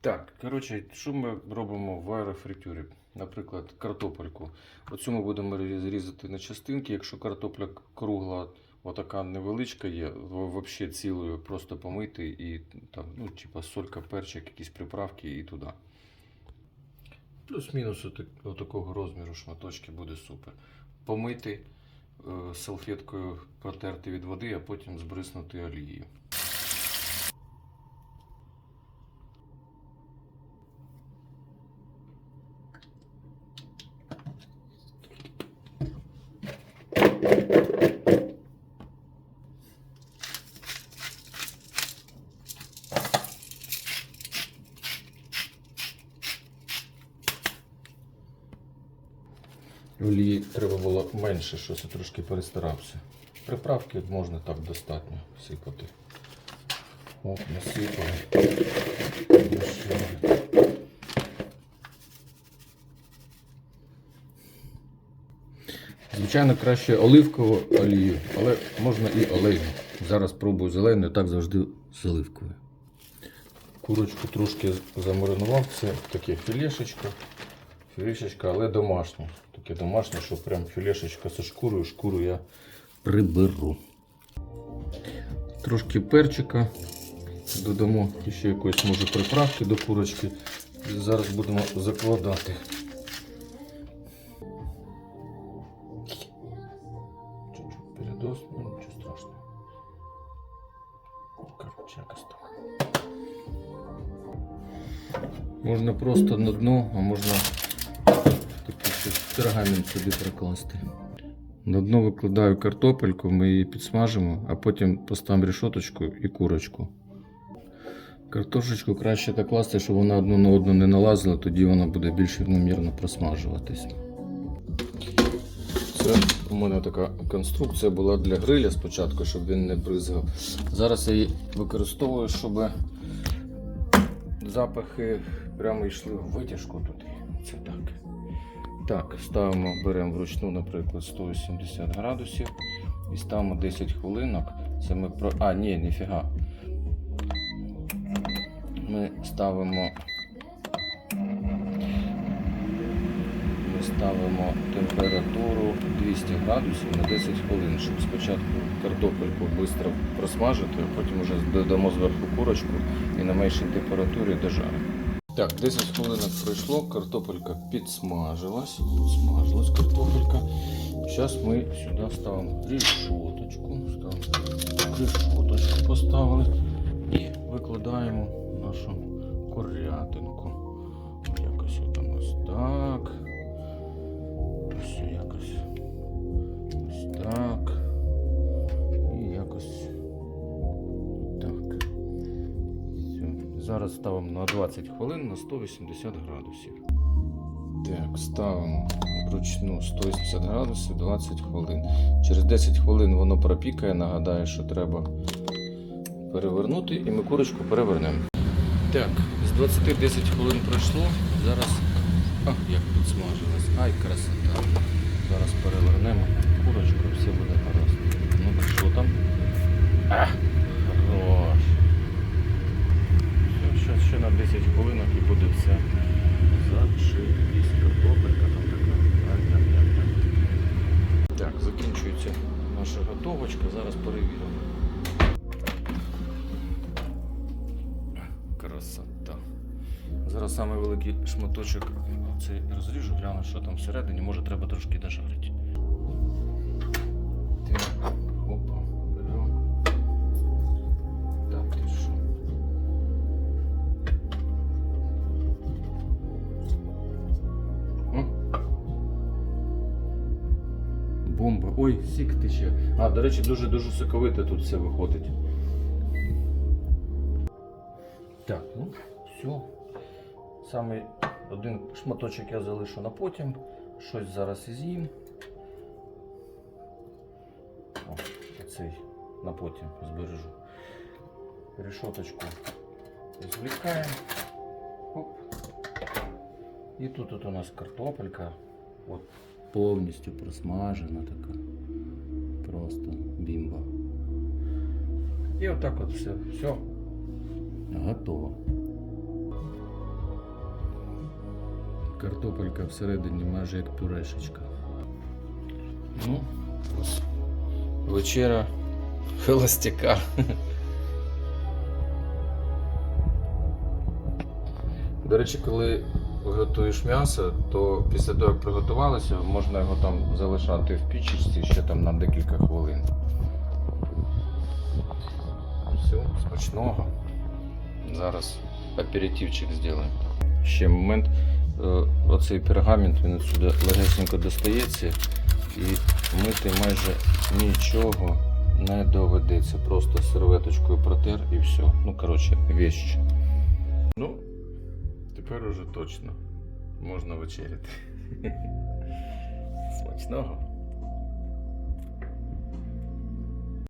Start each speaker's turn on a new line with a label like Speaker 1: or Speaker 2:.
Speaker 1: Так, коротше, що ми робимо в аерофритюрі? Наприклад, картопельку. Оцю ми будемо різати на частинки. Якщо картопля кругла, отака невеличка є, взагалі цілою просто помити і там, ну, типа солька, перчик, якісь приправки і туди. Плюс-мінус отак- отакого розміру шматочки буде супер. Помити е, салфеткою протерти від води, а потім збриснути олією. Олії треба було менше, щось я трошки перестарався. Приправки можна так достатньо сипати. О, насипали. Звичайно, краще оливкову олію, але можна і олейну. Зараз пробую зелену, так завжди з оливковою. Курочку трошки замаринував, це таке філешечко. Філешечка, але домашнє. Таке домашнє, що прям філешечка зі шкурою, шкуру я приберу. Трошки перчика. Додамо ще якоїсь може приправки до курочки. Зараз будемо закладати. Чуть-чуть передос, нічого страшного. Можна просто на дно, а можна пергамент сюди прикласти. На дно викладаю картопельку, ми її підсмажимо, а потім поставимо решоточку і курочку. Картошечку краще так класти, щоб вона одну на одну не налазила, тоді вона буде більш рівномірно просмажуватись. Це у мене така конструкція була для гриля спочатку, щоб він не бризгав. Зараз я її використовую, щоб запахи прямо йшли в витяжку туди. Це так. Так, ставимо, беремо вручну, наприклад, 180 градусів і ставимо 10 хвилинок. Це ми про. А, ні, ніфіга. Ми ставимо. Ми ставимо температуру 200 градусів на 10 хвилин, щоб спочатку картопельку швидко просмажити, а потім вже додамо зверху курочку і на меншій температурі дожаримо. Так, 10 хвилин пройшло, картопелька підсмажилась. Підсмажилась картопелька. Зараз ми сюди ставимо рішоточку. Ставимо рішоточку поставили і викладаємо нашу курятинку. Якось у нас так. Ось якось. Ось так. Зараз ставимо на 20 хвилин на 180 градусів. Так, ставимо вручну 180 градусів 20 хвилин. Через 10 хвилин воно пропікає, нагадає, що треба перевернути, і ми курочку перевернемо. Так, з 20 10 хвилин пройшло. Зараз. Ах, як підсмажилась. Ай, красота. Зараз перевернемо курочку, все буде гаразд. Ну що там? А, хорош. Все, ще, ще на 10 хвилинок і буде. Зашибісь. Картопелька там така. Так, закінчується наша готовочка. Зараз перевіримо. Красота. Зараз самий великий шматочок цей розріжу, гляну, що там всередині. Може треба трошки дожарити. Бомба. Ой, сік тече. А, до речі, дуже-дуже соковите тут все виходить. Так, ну, все. Саме один шматочок я залишу на потім. Щось зараз і з'їм. О, Оцей на потім збережу. Решоточку звлікаємо. Оп. І тут от у нас картопелька. От повністю просмажена така. Просто бімба. І отак от все. Все. Готово. Картопелька всередині майже як пюрешечка. Ну, ось вечеря холостяка. До речі, коли готуєш м'ясо, то після того, як приготувалося, можна його там залишати в пічечці ще там на декілька хвилин. Все, смачного. Зараз аперитивчик зробимо. Ще момент. Е, Оцей пергамент він сюди легесенько достається і мити майже нічого не доведеться. Просто серветочкою протер і все. Ну, коротше, вещь. Ну, тепер уже точно можна вечеряти. Смачного.